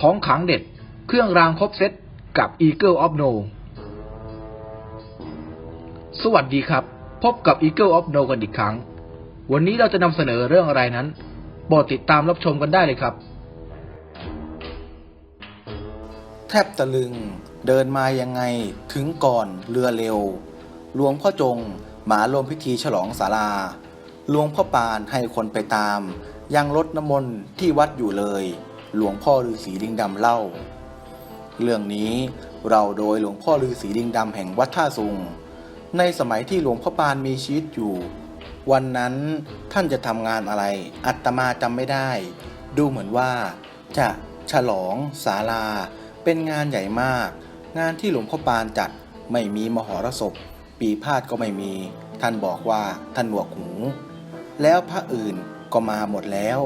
ของขังเด็ด เครื่องรางครบเซตกับ Eagle of No สวัสดีครับ พบกับ Eagle of No กันอีกครั้ง วันนี้เราจะนำเสนอเรื่องอะไรนั้นโปรดติดตามรับชมกันได้เลยครับ แทบตะลึงเดินมายังไงถึงก่อนเรือเร็วหลวงพ่อจงหมาลมพิธีฉลองศาลาหลวงพ่อปานให้คนไปตาม ยังรถน้ำมนต์ที่วัดอยู่เลย หลวงพ่อฤาษีลิงดำเล่า เรื่องนี้เราโดยหลวงพ่อฤาษีลิงดำแห่งวัดท่าสุง ในสมัยที่หลวงพ่อปานมีชีวิตอยู่ วันนั้นท่านจะทำงานอะไร อัตมาจำไม่ได้ ดูเหมือนว่า จะฉลองศาลา เป็นงานใหญ่มาก งานที่หลวงพ่อปานจัดไม่มีมหรสพ ปีพาดก็ไม่มี ท่านบอกว่าท่านหนวกหู แล้วพระอื่นก็มาหมดแล้ว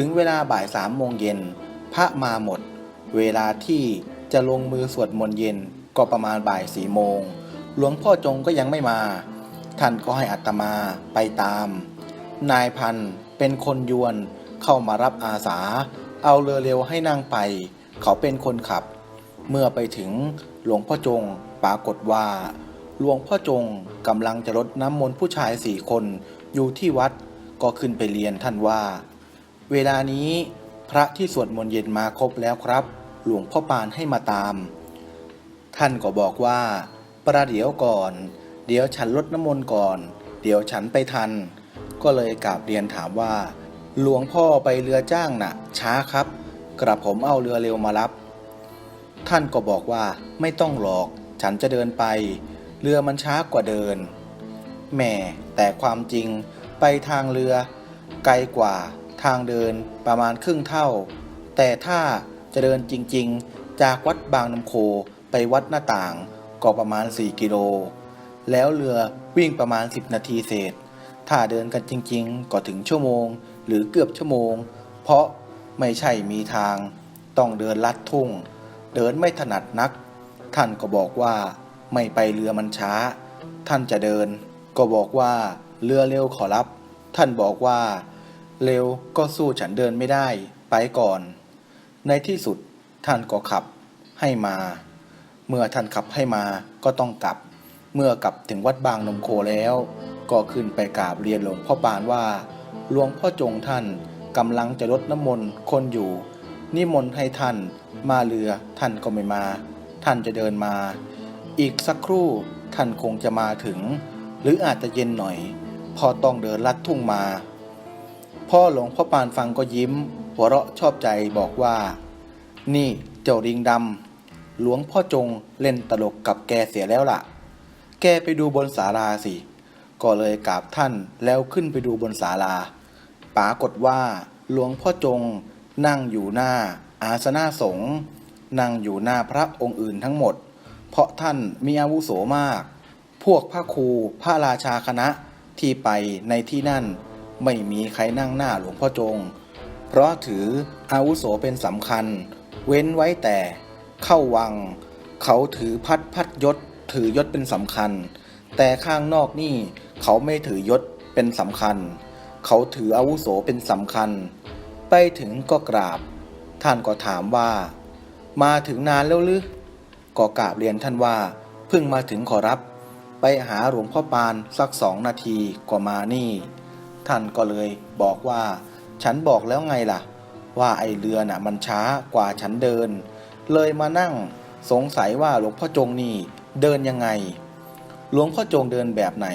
ถึงเวลาบ่ายสามโมงเย็นพระมาหมด เวลาที่จะลงมือสวดมนต์เย็นก็ประมาณบ่ายสี่โมง หลวงพ่อจงก็ยังไม่มา ท่านก็ให้อัตมาไปตาม นายพันเป็นคนยวนเข้ามารับอาสา เอาเรือเร็วให้นั่งไป เขาเป็นคนขับ เมื่อไปถึงหลวงพ่อจงปรากฏว่า หลวงพ่อจงกำลังจะรดน้ำมนต์ผู้ชายสี่คนอยู่ที่วัดก็ขึ้นไปเรียนท่านว่า เวลานี้พระที่สวดมนต์เย็นมาครบแล้วครับ หลวงพ่อปานให้มาตาม ท่านก็บอกว่า ประเดี๋ยวก่อน เดี๋ยวฉันลดน้ำมนต์ก่อน เดี๋ยวฉันไปทัน ก็เลยกราบเรียนถามว่า หลวงพ่อไปเรือจ้างน่ะ ช้าครับ กระผมเอาเรือเร็วมารับ ท่านก็บอกว่าไม่ต้องหรอก ฉันจะเดินไป เรือมันช้ากว่าเดินแหม่แต่ความจริงไปทางเรือ ไกลกว่า ทางเดินประมาณครึ่งเท่า แต่ถ้าจะเดินจริงๆ จากวัดบางน้ำโคไปวัดหน้าต่างก็ประมาณ 4 กิโล แล้วเรือวิ่งประมาณ 10 นาทีเศษ ถ้าเดินกันจริงๆ ก็ถึงชั่วโมง หรือเกือบชั่วโมง เพราะไม่ใช่มีทาง ต้องเดินลัดทุ่ง เดินไม่ถนัดนัก ท่านก็บอกว่าไม่ไปเรือมันช้า ท่านจะเดิน ก็บอกว่าเรือเร็วขอรับ ท่านบอกว่า เร็วก็สู้ฉันเดินไม่ได้ ไปก่อน ในที่สุดท่านก็ขับให้มา เมื่อท่านขับให้มาก็ต้องกลับ เมื่อกลับถึงวัดบางนมโคแล้ว ก็ขึ้นไปกราบเรียนหลวงพ่อปานว่า หลวงพ่อจงท่านกำลังจะลดน้ำมนต์คนอยู่ นิมนต์ให้ท่านมาเรือท่านก็ไม่มา ท่านจะเดินมา อีกสักครู่ท่านคงจะมาถึง หรืออาจจะเย็นหน่อย พอต้องเดินลัดทุ่งมา พ่อหลวงพ่อปานฟังก็ยิ้ม หัวเราะชอบใจบอกว่า นี่เจ้าริงดำหลวงพ่อจงเล่นตลกกับแกเสียแล้วล่ะ แกไปดูบนศาลาสิ ก็เลยกราบท่านแล้วขึ้นไปดูบนศาลาปรากฏว่าหลวงพ่อจงนั่งอยู่หน้าอาสนะสงฆ์นั่งอยู่หน้าพระองค์อื่นทั้งหมด เพราะท่านมีอาวุโสมาก พวกพระครูพระราชาคณะที่ไปในที่นั่น ไม่มีใครนั่งหน้าหลวงพ่อจง เพราะถืออาวุโสเป็นสำคัญ เว้นไว้แต่เข้าวัง เขาถือพัดพัดยศ ถือยศเป็นสำคัญ แต่ข้างนอกนี่เขาไม่ถือยศเป็นสำคัญ เขาถืออาวุโสเป็นสำคัญ ไปถึงก็กราบ ท่านก็ถามว่า มาถึงนานแล้วหรือก็กราบเรียนท่านว่า เพิ่งมาถึงขอรับ ไปหาหลวงพ่อปานสักสองนาทีก็มานี่ ท่านก็เลยบอกว่า ฉันบอกแล้วไงล่ะ ว่าไอเรือน่ะมันช้ากว่าฉันเดิน เลยมานั่งสงสัยว่าหลวงพ่อจงนี่เดินยังไง หลวงพ่อจงเดินแบบไหน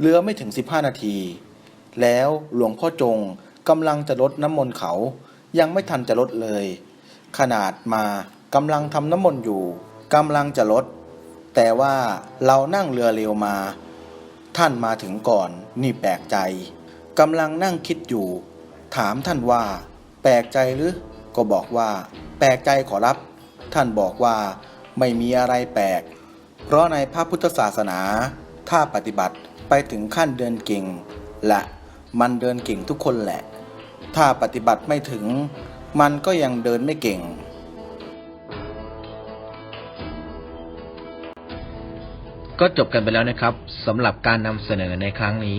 เรือไม่ถึง 15 นาที แล้วหลวงพ่อจงกำลังจะลดน้ำมนต์เขา ยังไม่ทันจะลดเลย ขนาดมากำลังทำน้ำมนต์อยู่กำลังจะลด แต่ว่าเรานั่งเรือเร็วมา ท่านมาถึงก่อนนี่แปลกใจ กำลังนั่งคิดอยู่ ถามท่านว่า แปลกใจหรือ ก็บอกว่า แปลกใจขอรับ ท่านบอกว่า ไม่มีอะไรแปลก เพราะในพระพุทธศาสนา ถ้าปฏิบัติไปถึงขั้นเดินเก่งและมันเดินเก่งทุกคนแหละ ถ้าปฏิบัติไม่ถึง มันก็ยังเดินไม่เก่ง ก็จบกันไปแล้วนะครับสำหรับการนำเสนอในครั้งนี้